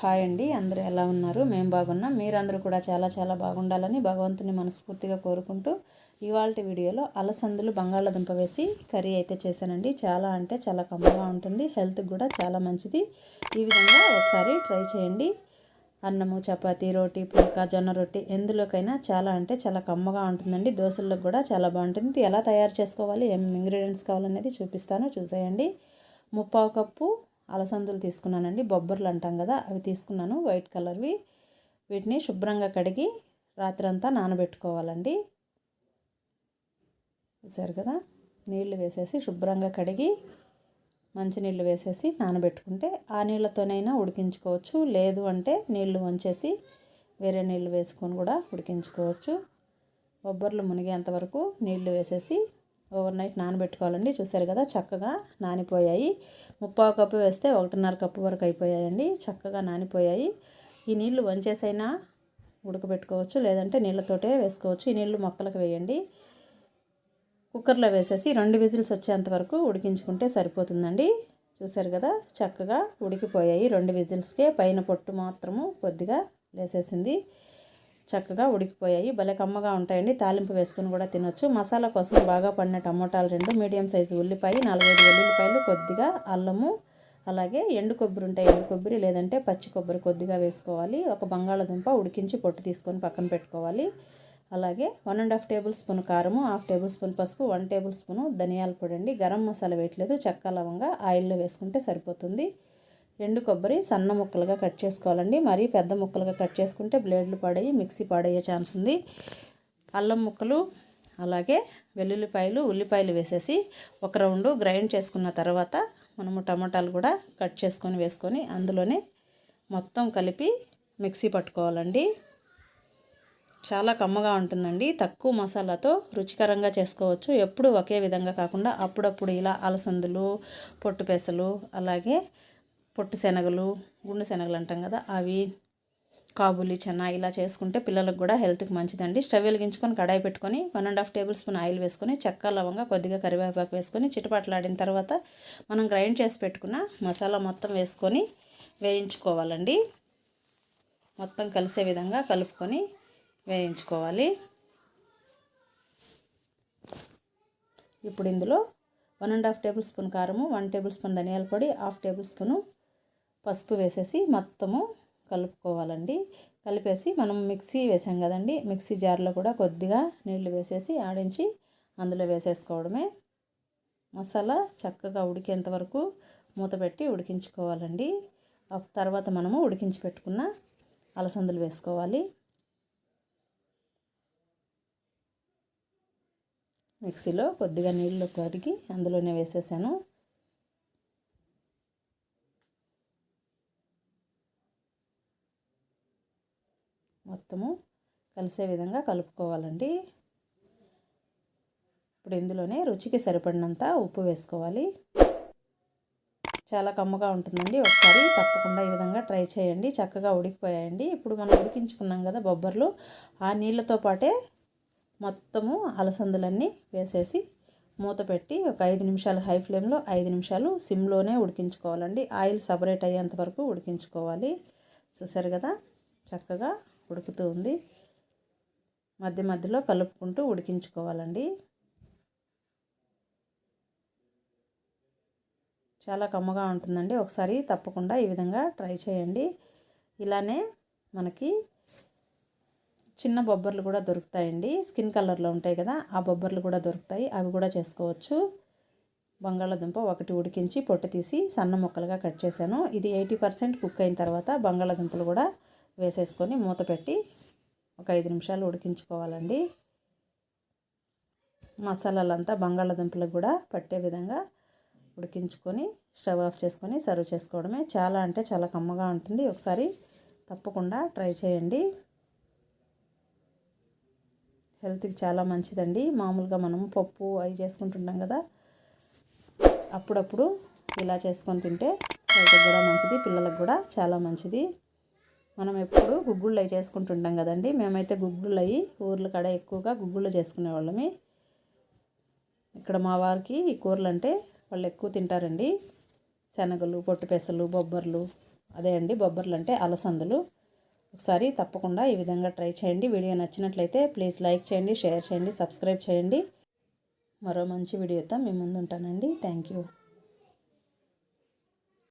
Hi అండి. అందరూ ఎలా ఉన్నారు? మేము బాగున్నాం. మీరందరూ కూడా చాలా చాలా బాగుండాలని భగవంతుని మనస్ఫూర్తిగా కోరుకుంటూ ఇవాళ వీడియోలో అలసందులు బంగాళాదుంప వేసి కర్రీ అయితే చేశానండి. చాలా అంటే చాలా కమ్మగా ఉంటుంది. హెల్త్కి కూడా చాలా మంచిది. ఈ విధంగా ఒకసారి ట్రై చేయండి. అన్నము చపాతి రోటీ పుల్కా జొన్న రొట్టి ఎందులోకైనా చాలా అంటే చాలా కమ్మగా ఉంటుందండి. దోశల్లో కూడా చాలా బాగుంటుంది. ఎలా తయారు చేసుకోవాలి? ఏం ఇంగ్రీడియంట్స్ కావాలనేది చూపిస్తాను. చూసేయండి. ముప్పావు కప్పు అలసందులు తీసుకున్నానండి బొబ్బర్లు అంటాం కదా అవి తీసుకున్నాను. వైట్ కలర్వి వీటిని శుభ్రంగా కడిగి రాత్రంతా నానబెట్టుకోవాలండి. చూసారు కదా నీళ్ళు వేసేసి శుభ్రంగా కడిగి మంచినీళ్ళు వేసేసి నానబెట్టుకుంటే ఆ నీళ్ళతోనైనా ఉడికించుకోవచ్చు. లేదు అంటే నీళ్ళు వంచేసి వేరే నీళ్ళు వేసుకొని కూడా ఉడికించుకోవచ్చు. బొబ్బర్లు మునిగేంత వరకు నీళ్ళు వేసేసి ఓవర్ నైట్ నానబెట్టుకోవాలండి. చూసారు కదా చక్కగా నానిపోయాయి. ముప్పావు కప్పు వేస్తే ఒకటిన్నర కప్పు వరకు అయిపోయాయండి. చక్కగా నానిపోయాయి. ఈ నీళ్ళు వంచేసైనా ఉడకబెట్టుకోవచ్చు లేదంటే నీళ్ళతోటే వేసుకోవచ్చు. ఈ నీళ్ళు మొక్కలకు వేయండి. కుక్కర్లో వేసేసి రెండు విజిల్స్ వచ్చేంత వరకు ఉడికించుకుంటే సరిపోతుందండి. చూసారు కదా చక్కగా ఉడికిపోయాయి రెండు విజిల్స్కే. పైన పొట్టు మాత్రము కొద్దిగా లేసేసింది. చక్కగా ఉడికిపోయాయి. భలే కమ్మగా ఉంటాయండి. తాలింపు వేసుకొని కూడా తినొచ్చు. మసాలా కోసం బాగా పడిన టమోటాలు రెండు మీడియం సైజు ఉల్లిపాయ నాలుగైదు వెల్లుల్లిపాయలు కొద్దిగా అల్లము అలాగే ఎండు కొబ్బరి ఉంటాయి. ఎండు కొబ్బరి లేదంటే పచ్చి కొబ్బరి కొద్దిగా వేసుకోవాలి. ఒక బంగాళదుంప ఉడికించి పొట్టు తీసుకొని పక్కన పెట్టుకోవాలి. అలాగే one and half tablespoon కారము హాఫ్ టేబుల్ స్పూన్ పసుపు వన్ టేబుల్ స్పూను ధనియాల పొడి అండి. గరం మసాలా వేయట్లేదు. చెక్క లవంగా ఆయిల్లో వేసుకుంటే సరిపోతుంది. ఎండు కొబ్బరి సన్న ముక్కలుగా కట్ చేసుకోవాలండి. మరీ పెద్ద ముక్కలుగా కట్ చేసుకుంటే బ్లేడ్లు పాడయ్యి మిక్సీ పాడయ్యే ఛాన్స్ ఉంది. అల్లం ముక్కలు అలాగే వెల్లుల్లిపాయలు ఉల్లిపాయలు వేసేసి ఒక రౌండ్ గ్రైండ్ చేసుకున్న తర్వాత మనము టమాటాలు కూడా కట్ చేసుకొని వేసుకొని అందులోనే మొత్తం కలిపి మిక్సీ పట్టుకోవాలండి. చాలా కమ్మగా ఉంటుందండి. తక్కువ మసాలాతో రుచికరంగా చేసుకోవచ్చు. ఎప్పుడు ఒకే విధంగా కాకుండా అప్పుడప్పుడు ఇలా అలసందులు పొట్టు పెసలు అలాగే పొట్టు శనగలు గుండు శనగలు అంటాం కదా అవి కాబులి చెన్న ఇలా చేసుకుంటే పిల్లలకు కూడా హెల్త్కి మంచిదండి. స్టవ్ వెలిగించుకొని కడాయి పెట్టుకొని one and half tablespoon oil వేసుకొని చెక్క లవంగా కొద్దిగా కరివేపాకు వేసుకొని చిటపట్లాడిన తర్వాత మనం గ్రైండ్ చేసి పెట్టుకున్న మసాలా మొత్తం వేసుకొని వేయించుకోవాలండి. మొత్తం కలిసే విధంగా కలుపుకొని వేయించుకోవాలి. ఇప్పుడు ఇందులో one and half tablespoon కారము వన్ టేబుల్ స్పూన్ ధనియాల పొడి హాఫ్ టేబుల్ స్పూను పసుపు వేసేసి మొత్తము కలుపుకోవాలండి. కలిపేసి మనం మిక్సీ వేసాం కదండి. మిక్సీ జార్లో కూడా కొద్దిగా నీళ్ళు వేసేసి ఆడించి అందులో వేసేసుకోవడమే. మసాలా చక్కగా ఉడికేంత వరకు మూత పెట్టి ఉడికించుకోవాలండి. తర్వాత మనము ఉడికించి పెట్టుకున్న అలసందులు వేసుకోవాలి. మిక్సీలో కొద్దిగా నీళ్ళు కరిగి అందులోనే వేసేసాను. మొత్తము కలిసే విధంగా కలుపుకోవాలండి. ఇప్పుడు ఇందులోనే రుచికి సరిపడినంత ఉప్పు వేసుకోవాలి. చాలా కమ్మగా ఉంటుందండి. ఒకసారి తప్పకుండా ఈ విధంగా ట్రై చేయండి. చక్కగా ఉడికిపోయాయండి. ఇప్పుడు మనం ఉడికించుకున్నాం కదా బొబ్బర్లు ఆ నీళ్ళతో పాటే మొత్తము అలసందులన్నీ వేసేసి మూత పెట్టి ఒక ఐదు నిమిషాలు హై ఫ్లేమ్లో ఐదు నిమిషాలు సిమ్లోనే ఉడికించుకోవాలండి. ఆయిల్ సపరేట్ అయ్యేంత వరకు ఉడికించుకోవాలి. చూసారు కదా? చక్కగా ఉడుకుతూ ఉంది. మధ్య మధ్యలో కలుపుకుంటూ ఉడికించుకోవాలండి. చాలా కమ్మగా ఉంటుందండి. ఒకసారి తప్పకుండా ఈ విధంగా ట్రై చేయండి. ఇలానే మనకి చిన్న బొబ్బర్లు కూడా దొరుకుతాయండి. స్కిన్ కలర్లో ఉంటాయి కదా ఆ బొబ్బర్లు కూడా దొరుకుతాయి. అవి కూడా చేసుకోవచ్చు. బంగాళాదుంప ఒకటి ఉడికించి పొట్టు తీసి సన్న ముక్కలుగా కట్ చేశాను. ఇది ఎయిటీ పర్సెంట్ కుక్ అయిన తర్వాత బంగాళాదుంపలు కూడా వేసేసుకొని మూత పెట్టి ఒక ఐదు నిమిషాలు ఉడికించుకోవాలండి. మసాలాలంతా బంగాళాదుంపలకు కూడా పట్టే విధంగా ఉడికించుకొని స్టవ్ ఆఫ్ చేసుకొని సర్వ్ చేసుకోవడమే చాలా అంటే చాలా కమ్మగా ఉంటుంది. ఒకసారి తప్పకుండా ట్రై చేయండి. హెల్త్కి చాలా మంచిదండి. మామూలుగా మనం పప్పు అవి చేసుకుంటుంటాం కదా అప్పుడప్పుడు ఇలా చేసుకొని తింటే హెల్త్కి కూడా మంచిది పిల్లలకు కూడా చాలా మంచిది. మనం ఎప్పుడు గుగ్గుళ్ళు అవి చేసుకుంటుంటాం కదండి. మేమైతే గుగ్గుళ్ళు అవి ఊర్ల కాడ ఎక్కువగా గుగ్గుళ్ళు చేసుకునేవాళ్ళమి ఇక్కడ మా వారికి ఈ కూరలు అంటే వాళ్ళు ఎక్కువ తింటారండి. శనగలు పొట్టు పెసలు బొబ్బర్లు అదే అండి. బొబ్బర్లు అంటే అలసందులు. ఒకసారి తప్పకుండా ఈ విధంగా ట్రై చేయండి. వీడియో నచ్చినట్లయితే ప్లీజ్ లైక్ చేయండి షేర్ చేయండి సబ్స్క్రైబ్ చేయండి. మరో మంచి వీడియోతో మీ ముందు ఉంటానండి. Thank you.